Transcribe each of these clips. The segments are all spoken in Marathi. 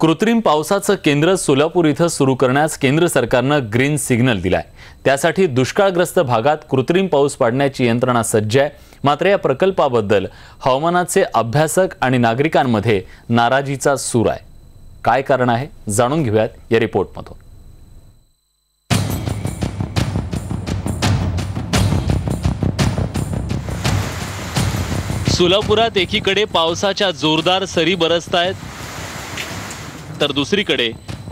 कृत्रिम पावसाचं केंद्र सोलापूर इथं सुरू करण्यास केंद्र सरकारनं ग्रीन सिग्नल दिलाय. त्यासाठी दुष्काळग्रस्त भागात कृत्रिम पाऊस पाडण्याची यंत्रणा सज्ज आहे. मात्र या प्रकल्पाबद्दल हवामानाचे अभ्यासक आणि नागरिकांमध्ये नाराजीचा सूर आहे. काय कारण आहे जाणून घेऊयात या रिपोर्टमधून. सोलापुरात एकीकडे पावसाच्या जोरदार सरी बरसतायत. तर दुसरीकडे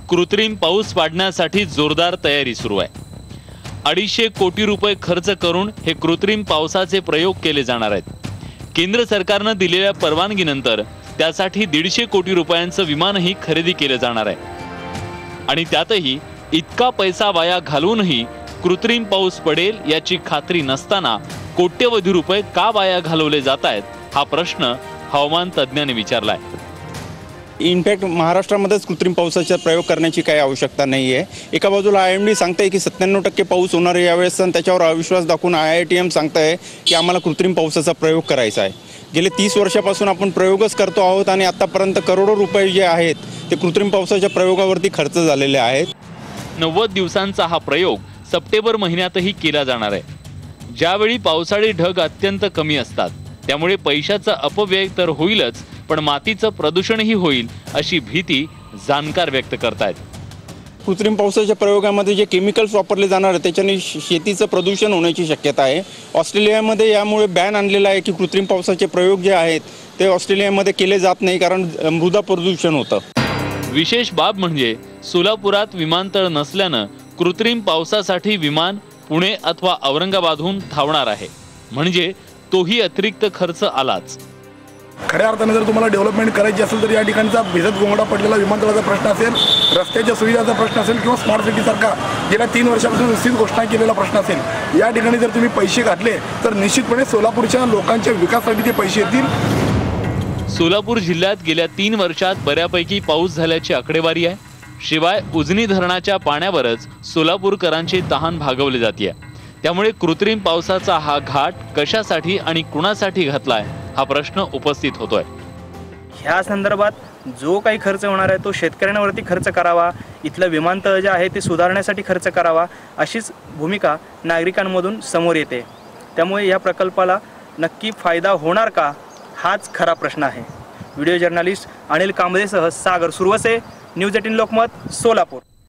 कृत्रिम पाऊस पाडण्यासाठी जोरदार तयारी सुरू आहे. अडीचशे कोटी रुपये खर्च करून हे कृत्रिम पावसाचे प्रयोग केले जाणार आहेत. केंद्र सरकारनं दिलेल्या परवानगीनंतर त्यासाठी दीडशे कोटी रुपयांचं विमानही खरेदी केलं जाणार आहे. आणि त्यातही इतका पैसा वाया घालूनही कृत्रिम पाऊस पडेल याची खात्री नसताना कोट्यवधी रुपये का वाया घालवले जात आहेत हा प्रश्न हवामान तज्ज्ञांनी विचारलाय. इनफॅक्ट महाराष्ट्रामध्येच कृत्रिम पावसाचा प्रयोग करण्याची काही आवश्यकता नाही आहे एका बाजूला आय एम डी सांगताय की सत्त्याण्णव टक्के पाऊस होणार यावेळेस आणि त्याच्यावर अविश्वास दाखवून आय आय टी एम सांगताय की आम्हाला कृत्रिम पावसाचा प्रयोग करायचा आहे. गेले तीस वर्षापासून आपण प्रयोगच करतो आहोत आणि आतापर्यंत करोडो रुपये जे आहेत ते कृत्रिम पावसाच्या प्रयोगावरती खर्च झालेले आहेत. नव्वद दिवसांचा हा प्रयोग सप्टेंबर महिन्यातही केला जाणार आहे. ज्यावेळी पावसाळी ढग अत्यंत कमी असतात त्यामुळे पैशाचा अपव्यय तर होईलच पण मातीचं प्रदूषणही होईल अशी भीती जाणकार व्यक्त करतायत. कृत्रिम पावसाच्या प्रयोगामध्ये जे केमिकल्स वापरले जाणार आहेत त्याच्याने शेतीचं प्रदूषण होण्याची शक्यता आहे. ऑस्ट्रेलियामध्ये यामुळे बॅन आणलेला आहे की कृत्रिम पावसाचे प्रयोग जे आहेत ते ऑस्ट्रेलियामध्ये केले जात नाही कारण मृदा प्रदूषण होतं. विशेष बाब म्हणजे सोलापुरात विमानतळ नसल्यानं कृत्रिम पावसासाठी विमान पुणे अथवा औरंगाबादहून धावणार आहे. म्हणजे तोही अतिरिक्त खर्च आलाच. खऱ्या अर्थाने जर तुम्हाला डेव्हलपमेंट करायची असेल तर या ठिकाणचा भिजत गोंगडा पडलेला विमानतळाचा प्रश्न असेल रस्त्याच्या सुविधाचा प्रश्न असेल किंवा स्मार्ट सिटीसारखा गेल्या तीन वर्षापासून निश्चित घोषणा केलेला प्रश्न असेल या ठिकाणी जर तुम्ही पैसे घातले तर निश्चितपणे सोलापूरच्या लोकांच्या विकासासाठी ते पैसे येतील. सोलापूर जिल्ह्यात गेल्या तीन वर्षात बऱ्यापैकी पाऊस झाल्याची आकडेवारी आहे. शिवाय उजनी धरणाच्या पाण्यावरच सोलापूरकरांची तहान भागवली जाते त्यामुळे कृत्रिम पावसाचा हा घाट कशासाठी आणि कुणासाठी घातलाय? हा प्रश्न उपस्थित होतोय. ह्या संदर्भात जो काही खर्च होणार आहे तो शेतकऱ्यांवरती खर्च करावा इथलं विमानतळ जे आहे ते सुधारण्यासाठी खर्च करावा अशीच भूमिका नागरिकांमधून समोर येते. त्यामुळे या प्रकल्पाला नक्की फायदा होणार का हाच खरा प्रश्न आहे. व्हिडिओ जर्नलिस्ट अनिल कांबळेसह सागर सुरवसे न्यूज एटीन लोकमत सोलापूर.